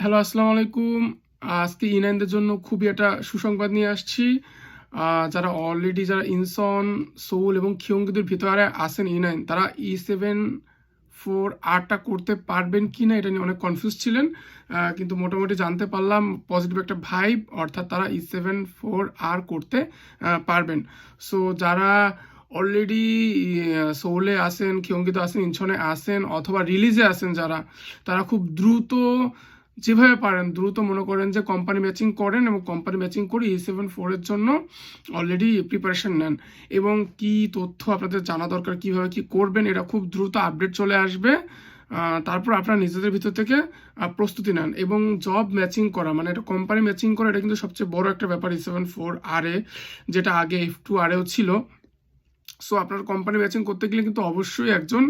Hello আসসালামু আলাইকুম। আজকে ই নাইনদের জন্য খুবই একটা সুসংবাদ নিয়ে আসছি। যারা অলরেডি যারা ইনসন সোল এবং খিয়ঙ্গিদের ভিতরে আসেন ই নাইন তারা ই সেভেন ফোর আরটা করতে পারবেন কি না এটা নিয়ে অনেক কনফিউজ ছিলেন। কিন্তু মোটামুটি জানতে পারলাম পজিটিভ একটা ভাইব অর্থাৎ তারা ই সেভেন ফোর আর করতে পারবেন। সো যারা অলরেডি সোলে আসেন খিয়ঙ্গিতে আসেন ইনছনে আসেন, অথবা রিলিজে আসেন যারা, তারা খুব দ্রুত যেভাবে পারেন, দ্রুত মনে করেন যে কোম্পানি ম্যাচিং করেন এবং কোম্পানি ম্যাচিং করে ই সেভেন ফোরের জন্য অলরেডি প্রিপারেশন নেন। এবং কি তথ্য আপনাদের জানা দরকার, কীভাবে কি করবেন, এটা খুব দ্রুত আপডেট চলে আসবে তারপর আপনারা নিজেদের ভিতর থেকে প্রস্তুতি নেন। এবং জব ম্যাচিং করা মানে এটা কোম্পানি ম্যাচিং করা, এটা কিন্তু সবচেয়ে বড় একটা ব্যাপার ই সেভেন ফোর আর এ যেটা আগে এফ টু আর এও ছিল। সো আপনার কোম্পানি ম্যাচিং করতে গেলে কিন্তু অবশ্যই একজন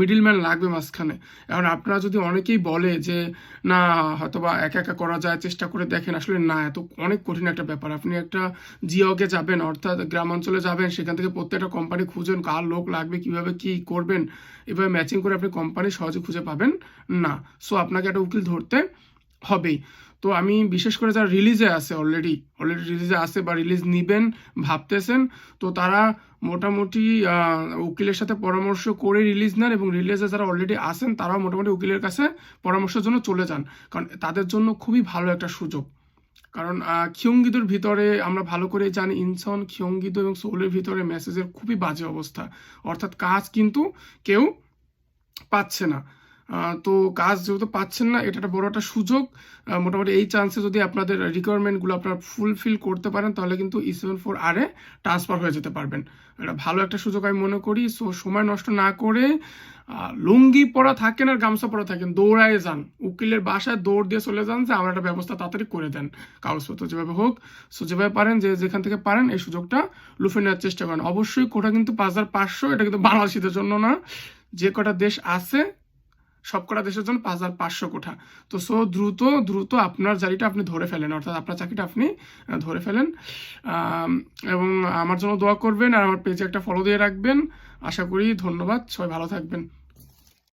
মিডিল ম্যান লাগবে মাঝখানে। এখন আপনারা যদি অনেকেই বলে যে, না, হয়তোবা একা একা করা যায়, চেষ্টা করে দেখেন। আসলে না, এত অনেক কঠিন একটা ব্যাপার। আপনি একটা জিওকে যাবেন, অর্থাৎ গ্রাম অঞ্চলে যাবেন, সেখান থেকে প্রত্যেকটা কোম্পানি খুঁজেন, কার লোক লাগবে, কীভাবে কি করবেন। এভাবে ম্যাচিং করে আপনি কোম্পানি সহজে খুঁজে পাবেন না। সো আপনাকে একটা উকিল ধরতে হবেই। তো আমি বিশেষ করে যারা রিলিজে আছে অলরেডি অলরেডি রিলিজে আছে বা রিলিজ নিবেন, ভাবতেছেন, তো তারা মোটামুটি উকিলের সাথে পরামর্শ করে রিলিজ নেন এবং রিলিজে যারা অলরেডি আসেন তারাও মোটামুটি উকিলের কাছে পরামর্শের জন্য চলে যান। কারণ তাদের জন্য খুবই ভালো একটা সুযোগ। কারণ খিয়ঙ্গিদুর ভিতরে আমরা ভালো করে জানি, ইনসন খিয়ঙ্গিদু এবং সোলের ভিতরে মেসেজের খুবই বাজে অবস্থা। অর্থাৎ কাজ কিন্তু কেউ পাচ্ছে না। তো কাজ যেহেতু পাচ্ছেন না, এটা একটা বড় একটা সুযোগ। মোটামুটি এই চান্সে যদি আপনাদের রিকোয়ারমেন্টগুলো আপনারা ফুলফিল করতে পারেন, তাহলে কিন্তু ই সেভেন ফোর আরে ট্রান্সফার হয়ে যেতে পারবেন। এটা ভালো একটা সুযোগ আমি মনে করি। সো সময় নষ্ট না করে লুঙ্গি পরা থাকেন আর গামছা পরা থাকেন, দৌড়ায় যান। উকিলের বাসায় দৌড় দিয়ে চলে যান যে, আমার একটা ব্যবস্থা তাড়াতাড়ি করে দেন। কাগজপত্র যেভাবে হোক। সো যেভাবে পারেন, যে যেখান থেকে পারেন, এই সুযোগটা লুফে নেওয়ার চেষ্টা করেন। অবশ্যই কোটা কিন্তু পাঁচ হাজার পাঁচশো, এটা কিন্তু বাংলাদেশিদের জন্য না। যে কটা দেশ আছে সব কটা দেশের জন্য পাঁচ হাজার পাঁচশো কোঠা। তো সো দ্রুত দ্রুত আপনার জারিটা আপনি ধরে ফেলেন, অর্থাৎ আপনার চাকরিটা আপনি ধরে ফেলেন। এবং আমার জন্য দোয়া করবেন আর আমার পেজে একটা ফলো দিয়ে রাখবেন। আশা করি ধন্যবাদ, সবাই ভালো থাকবেন।